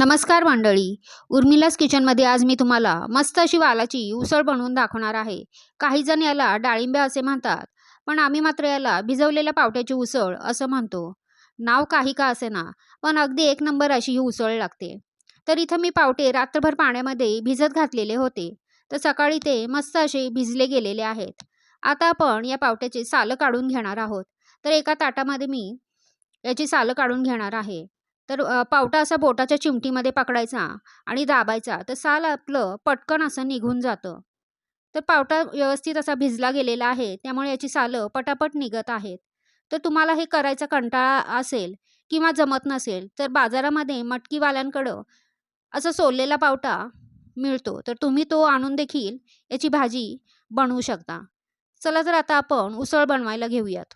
नमस्कार मंडळी. उर्मिलास किचनमध्ये आज मी तुम्हाला मस्त अशी वालाची उसळ बनवून दाखवणार आहे. काही जण याला डाळिंब्या असे म्हणतात पण आम्ही मात्र याला भिजवलेल्या पावट्याची उसळ असं म्हणतो. नाव काही का असे ना पण अगदी एक नंबर अशी ही उसळ लागते. तर इथं मी पावटे रात्रभर पाण्यामध्ये भिजत घातलेले होते. तर सकाळी ते मस्त असे भिजले गेलेले आहेत. आता आपण या पावट्याचे सालं काढून घेणार आहोत. तर एका ताटामध्ये मी याची सालं काढून घेणार आहे. तर पावटा असा बोटाच्या चिमटीमध्ये पकडायचा आणि दाबायचा. तर साल आपलं पटकन असं निघून जातं. तर पावटा व्यवस्थित असा भिजला गेलेला आहे. त्यामुळे याची सालं पटापट निघत आहेत. तर तुम्हाला हे करायचा कंटाळा असेल किंवा जमत नसेल तर बाजारामध्ये मटकीवाल्यांकडं असा सोललेला पावटा मिळतो. तर तुम्ही तो आणून देखील याची भाजी बनवू शकता. चला तर आता आपण उसळ बनवायला घेऊयात.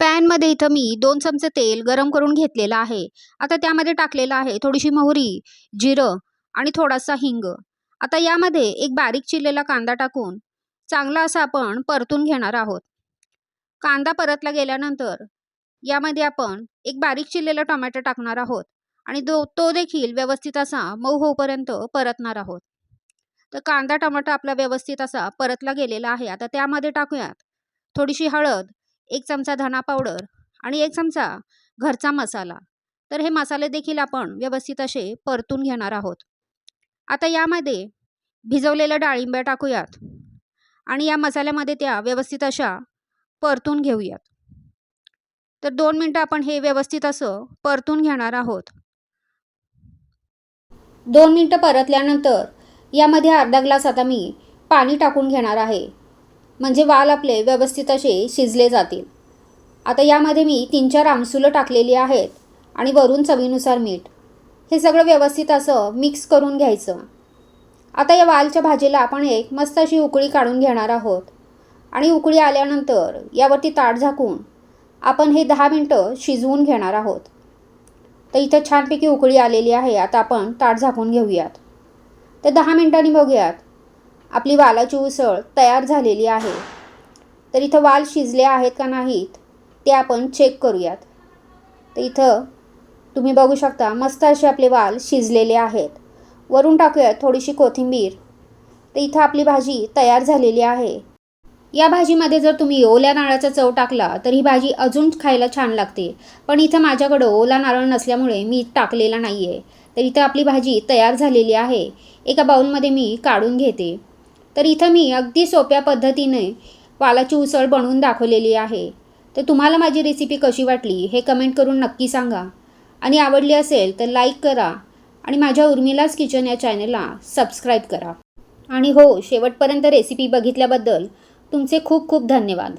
पॅनमध्ये इथं मी दोन चमचे तेल गरम करून घेतलेलं आहे. आता त्यामध्ये टाकलेलं आहे थोडीशी मोहरी जिरं आणि थोडासा हिंग. आता यामध्ये एक बारीक चिरलेला कांदा टाकून चांगला असा आपण परतून घेणार आहोत. कांदा परतला गेल्यानंतर यामध्ये आपण एक बारीक चिरलेला टोमॅटो टाकणार आहोत आणि दो तो देखील व्यवस्थित असा मऊ होऊपर्यंत परतणार आहोत. तर कांदा टमाटा आपला व्यवस्थित असा परतला गेलेला आहे. आता त्यामध्ये टाकूयात थोडीशी हळद एक चमचा धना पावडर आणि एक चमचा घरचा मसाला. तर हे मसाले देखील आपण व्यवस्थित असे परतून घेणार आहोत. आता यामध्ये भिजवलेल्या डाळिंब्या टाकूयात आणि या मसाल्यामध्ये त्या व्यवस्थित अशा परतून घेऊयात. तर दोन मिनटं आपण हे व्यवस्थित असं परतून घेणार आहोत. दोन मिनटं परतल्यानंतर यामध्ये अर्धा ग्लास आता मी पाणी टाकून घेणार आहे. म्हणजे वाल आपले व्यवस्थित असे शिजले जातील. आता यामध्ये मी तीन चार आमसुलं टाकलेली आहेत आणि वरून चवीनुसार मीठ. हे सगळं व्यवस्थित असं मिक्स करून घ्यायचं. आता या वालच्या भाजीला आपण एक मस्त अशी उकळी काढून घेणार आहोत. आणि उकळी आल्यानंतर यावरती ताट झाकून आपण हे दहा मिनटं शिजवून घेणार आहोत. तर इथं छानपैकी उकळी आलेली आहे आता आपण ताट झाकून घेऊयात. तर दहा मिनटांनी बघूयात. आपली वालाची उसळ तयार झालेली आहे. तर इथं वाल शिजले आहेत का नाहीत ते आपण चेक करूयात. तर इथं तुम्ही बघू शकता मस्त असे आपले वाल शिजलेले आहेत. वरून टाकूयात थोडीशी कोथिंबीर. तर इथं आपली भाजी तयार झालेली आहे. या भाजीमध्ये जर तुम्ही ओल्या नारळाचा चव टाकला तर ही भाजी अजून खायला छान लागते. पण इथं माझ्याकडं ओला नारळ नसल्यामुळे मी टाकलेला नाही आहे तर इथं आपली भाजी तयार झालेली आहे. एका बाऊलमध्ये मी काढून घेते. तर इथं मी अगदी सोप्या पद्धतीने वालाची उसळ बनवून दाखवलेली आहे. तर तुम्हाला माझी रेसिपी कशी वाटली हे कमेंट करून नक्की सांगा. आणि आवडली असेल तर लाईक करा आणि माझ्या उर्मिलाच किचन या चॅनलला सबस्क्राईब करा. आणि हो शेवटपर्यंत रेसिपी बघितल्याबद्दल तुमचे खूप खूप धन्यवाद.